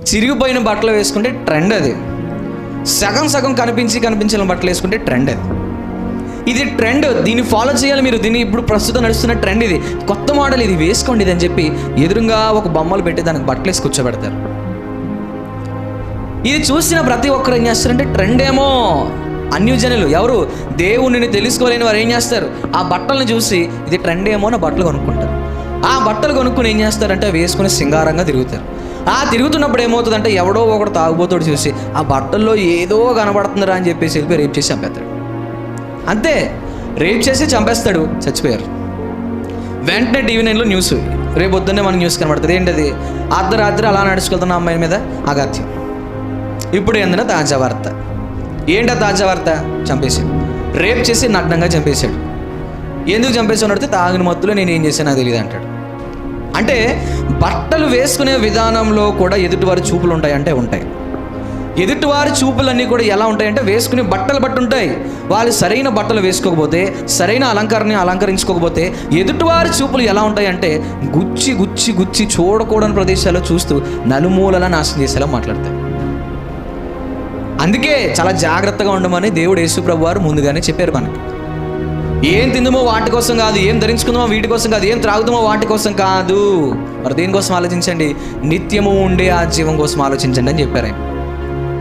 చిరిగిపోయిన బట్టలు వేసుకుంటే ట్రెండ్ అది. సగం సగం కనిపించి కనిపించిన బట్టలు వేసుకుంటే ట్రెండ్ అది. ఇది ట్రెండ్ దీన్ని ఫాలో చేయాలి మీరు దీన్ని ఇప్పుడు ప్రస్తుతం నడుస్తున్న ట్రెండ్ ఇది. కొత్త మోడల్ ఇది వేసుకోండి ఇది అని చెప్పి ఎదురుగా ఒక బొమ్మలు పెట్టి దానికి బట్టలు వేసి కూర్చోబెడతారు. ఇది చూసిన ప్రతి ఒక్కరు ఏం చేస్తారంటే ట్రెండ్ ఏమో. అన్యజనులు ఎవరు? దేవుణ్ణిని తెలుసుకోలేని వారు ఏం చేస్తారు? ఆ బట్టలను చూసి ఇది ట్రెండ్ ఏమో నా బట్టలు కొనుక్కుంటారు. ఆ బట్టలు కొనుక్కుని ఏం చేస్తారంటే వేసుకుని సింగారంగా తిరుగుతారు. ఆ తిరుగుతున్నప్పుడు ఏమవుతుందంటే ఎవడో ఒకడు తాగుబోతాడు చూసి ఆ బట్టల్లో ఏదో కనబడుతుందిరా అని చెప్పేసి వెళ్ళిపోయి రేపు చేసి చంపేస్తాడు. అంతే. రేప్ చేసి చంపేస్తాడు చచ్చిపోయారు. వెంటనే టీవీ నైన్లో న్యూస్. రేపు పొద్దున్నే మనకు న్యూస్ కనబడుతుంది. ఏంటది? అర్ధరాత్రి అలా నడుచుకెళ్తున్న అమ్మాయి మీద అగాత్యం ఇప్పుడు ఏందన్నా తాజా వార్త. ఏంటా తాజా వార్త? చంపేశాడు. రేప్ చేసి నగ్నంగా చంపేశాడు. ఎందుకు చంపేశాడు అడిగితే తాగిన మత్తులో నేను ఏం చేశానో తెలియదు అంటాడు. అంటే బట్టలు వేసుకునే విధానంలో కూడా ఎదుటివారి చూపులు ఉంటాయి అంటే ఉంటాయి. ఎదుటివారి చూపులన్నీ కూడా ఎలా ఉంటాయంటే వేసుకునే బట్టలు బట్టి ఉంటాయి. వాళ్ళు సరైన బట్టలు వేసుకోకపోతే సరైన అలంకరణ అలంకరించుకోకపోతే ఎదుటివారి చూపులు ఎలా ఉంటాయంటే గుచ్చి గుచ్చి గుచ్చి చూడకూడని ప్రదేశాల్లో చూస్తూ నలుమూలలా నాశనం చేసేలా మాట్లాడతాయి. అందుకే చాలా జాగ్రత్తగా ఉండమని దేవుడు యేసుప్రభు వారు ముందుగానే చెప్పారు మనకి. ఏం తిందుమో వాటి కోసం కాదు ఏం ధరించుకుందామో వీటి కోసం కాదు ఏం త్రాగుదామో వాటి కోసం కాదు. మరి దేనికోసం ఆలోచించండి? నిత్యము ఉండే ఆ జీవం కోసం ఆలోచించండి అని చెప్పారు ఆయన.